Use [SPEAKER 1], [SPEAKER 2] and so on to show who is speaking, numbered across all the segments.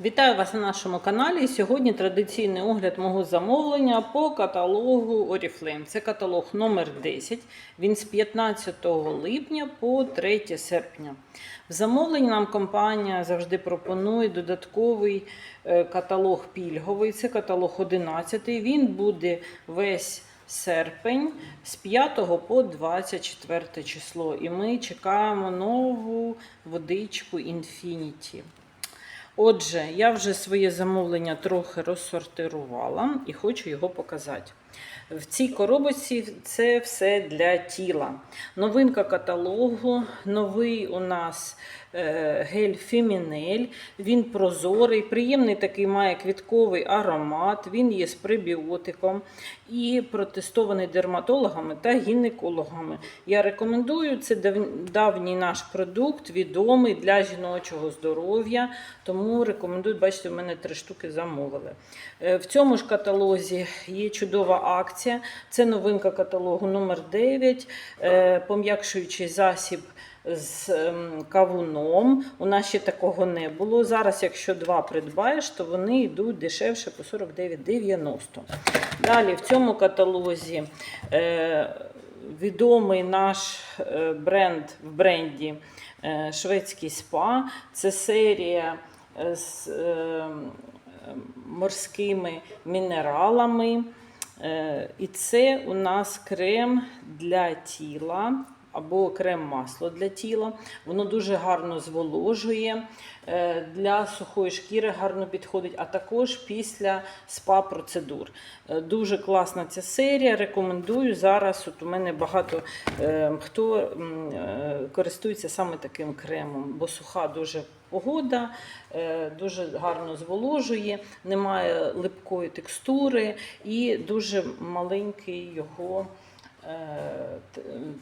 [SPEAKER 1] Вітаю вас на нашому каналі. Сьогодні традиційний огляд мого замовлення по каталогу Oriflame. Це каталог номер 10. Він з 15 липня по 3 серпня. В замовленні нам компанія завжди пропонує додатковий е, каталог пільговий. Це каталог 11. Він буде весь серпень з 5 по 24 число. І ми чекаємо нову водичку Infinity. Отже, я вже своє замовлення трохи розсортирувала і хочу його показати. В цій коробочці це все для тіла. Новинка каталогу, новий у нас е, гель Фемінель. Він прозорий, приємний такий має квітковий аромат, він є з пребіотиком і протестований дерматологами та гінекологами. Я рекомендую, це давній наш продукт, відомий для жіночого здоров'я. Тому рекомендую, бачите, в мене три штуки замовили. Е, В цьому ж каталозі є чудова акція. Це новинка каталогу номер 9 е, пом'якшуючий засіб з ем, кавуном. У нас ще такого не було. Зараз, якщо два придбаєш, то вони йдуть дешевше по 49,90. Далі в цьому каталозі е, відомий наш е, бренд в бренді е, шведський спа. Це серія е, з е, морськими мінералами. Е, І це у нас крем для тіла або крем-масло для тіла. Воно дуже гарно зволожує, е, для сухої шкіри гарно підходить, а також після спа-процедур. Е, Дуже класна ця серія. Рекомендую. Зараз от у мене багато е, хто користується саме таким кремом, бо суха дуже погода, дуже гарно зволожує, немає липкої текстури і дуже маленький його. Е,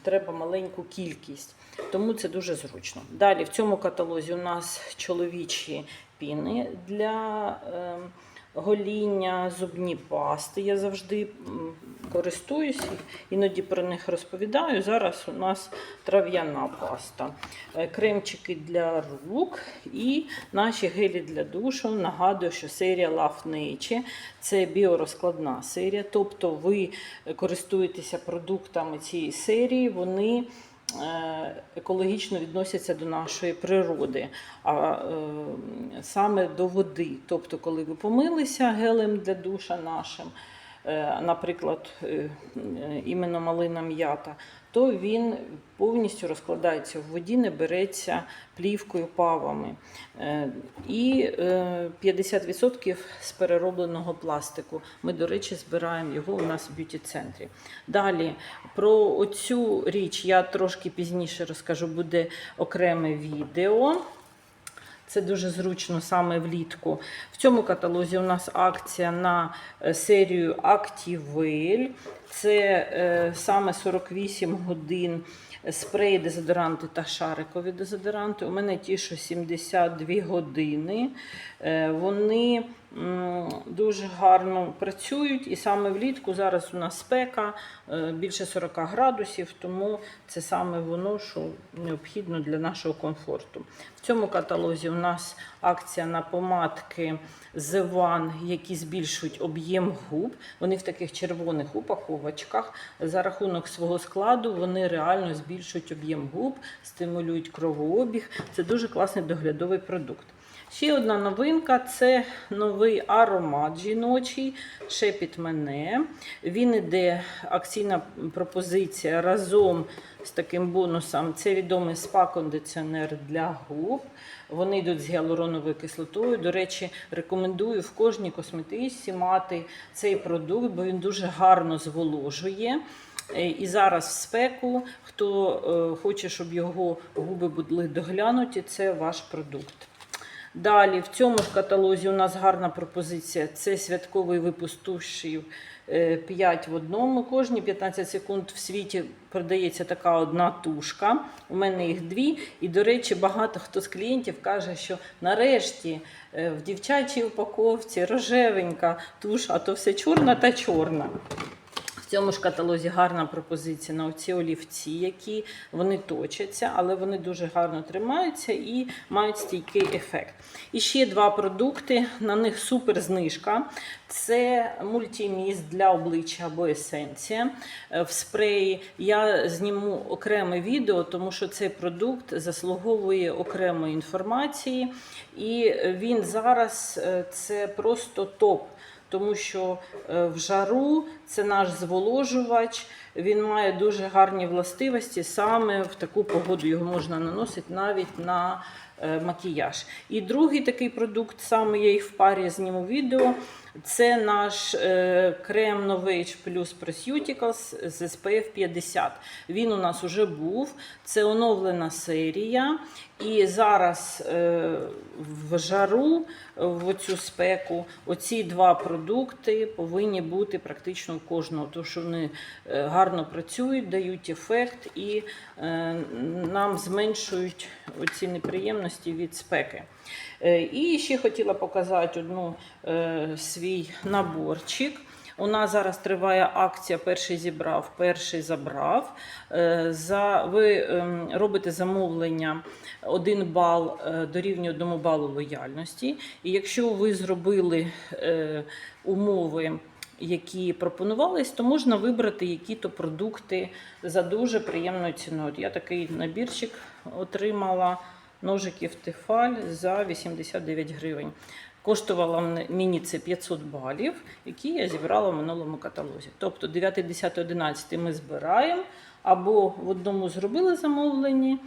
[SPEAKER 1] Треба маленьку кількість, тому це дуже зручно. Далі в цьому каталозі у нас чоловічі піни для е, гоління, зубні пасти. Я завжди користуюсь, іноді про них розповідаю. Зараз у нас трав'яна паста, Е, кремчики для рук і наші гелі для душу. Нагадую, що серія Love Nature – це біорозкладна серія. Тобто ви користуєтеся продуктами цієї серії, вони екологічно відносяться до нашої природи, а е, саме до води. Тобто, коли ви помилися гелем для душа нашим, е, наприклад, е, е, іменно малина м'ята, то він повністю розкладається в воді, не береться плівкою павами. Е, І е, 50% з переробленого пластику. Ми, до речі, збираємо його у нас в б'юті-центрі. Далі про оцю річ я трошки пізніше розкажу, буде окреме відео. Це дуже зручно саме влітку. В цьому каталозі у нас акція на е, серію Activel. Це е, саме 48 годин спреї, дезодоранти та шарикові дезодоранти. У мене ті, що 72 години. Е, вони дуже гарно працюють. І саме влітку зараз у нас спека е, більше 40 градусів, тому це саме воно, що необхідно для нашого комфорту. В цьому каталозі у нас акція на помадки The One, які збільшують об'єм губ. Вони в таких червоних упаковочках. За рахунок свого складу вони реально збільшують об'єм губ, стимулюють кровообіг. Це дуже класний доглядовий продукт. Ще одна новинка це новий аромат жіночий Шепіт мене. Він іде акційна пропозиція разом з таким бонусом. Це відомий спа-кондиціонер для губ. Вони йдуть з гіалуроновою кислотою. До речі, рекомендую в кожній косметичці мати цей продукт, бо він дуже гарно зволожує. Е, І зараз в спеку, хто е, хоче, щоб його губи були доглянуті, це ваш продукт. Далі в цьому ж каталозі у нас гарна пропозиція. Це святковий випуск тушів 5 в одному. Кожні 15 секунд в світі продається така одна тушка. У мене їх дві. І, до речі, багато хто з клієнтів каже, що нарешті е, в дівчачій упаковці рожевенька туш, а то все чорна та чорна. Цьому ж каталозі гарна пропозиція на оці олівці, які вони точаться, але вони дуже гарно тримаються і мають стійкий ефект. І ще два продукти, на них супер знижка. Це мультиміст для обличчя або есенція е, в спреї. Я зніму окреме відео, тому що цей продукт заслуговує окремої інформації, і він зараз е, це просто топ. Тому що е, в жару це наш зволожувач, він має дуже гарні властивості. Саме в таку погоду його можна наносити навіть на е, макіяж. І другий такий продукт, саме я їх в парі зніму відео. Це наш е, крем Novage Plus Procuticals з SPF 50. Він у нас уже був. Це оновлена серія. І зараз е, в жару, в цю спеку, оці два продукти повинні бути практично у кожного, тому що вони е, гарно працюють, дають ефект і е, нам зменшують оці неприємності від спеки. Е, І ще хотіла показати одну е, свій наборчик. У нас зараз триває акція Перший зібрав, перший забрав. За, ви ем, робите замовлення 1 бал дорівнює 1 балу лояльності. І якщо ви зробили умови, які пропонувались, то можна вибрати які-то продукти за дуже приємною ціною. Я такий набірчик отримала ножиків Тефаль за 89 гривень. Коштувало мені це 500 балів, які я зібрала в минулому каталозі. Тобто 9, 10, 11 ми збираємо, або в одному зробили замовлення, е,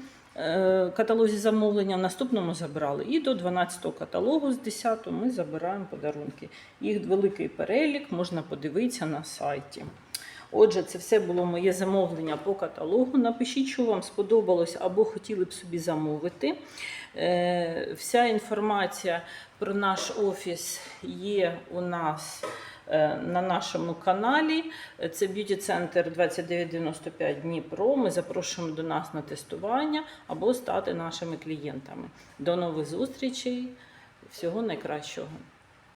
[SPEAKER 1] каталозі замовлення, в наступному забрали. І до 12-го каталогу з 10-го ми забираємо подарунки. Їх великий перелік, можна подивитися на сайті. Отже, це все було моє замовлення по каталогу. Напишіть, що вам сподобалось або хотіли б собі замовити. Е, Вся інформація про наш офіс є у нас е, на нашому каналі. Це б'юті центр 2995 Дніпро. Ми запрошуємо до нас на тестування або стати нашими клієнтами. До нових зустрічей. Всього найкращого.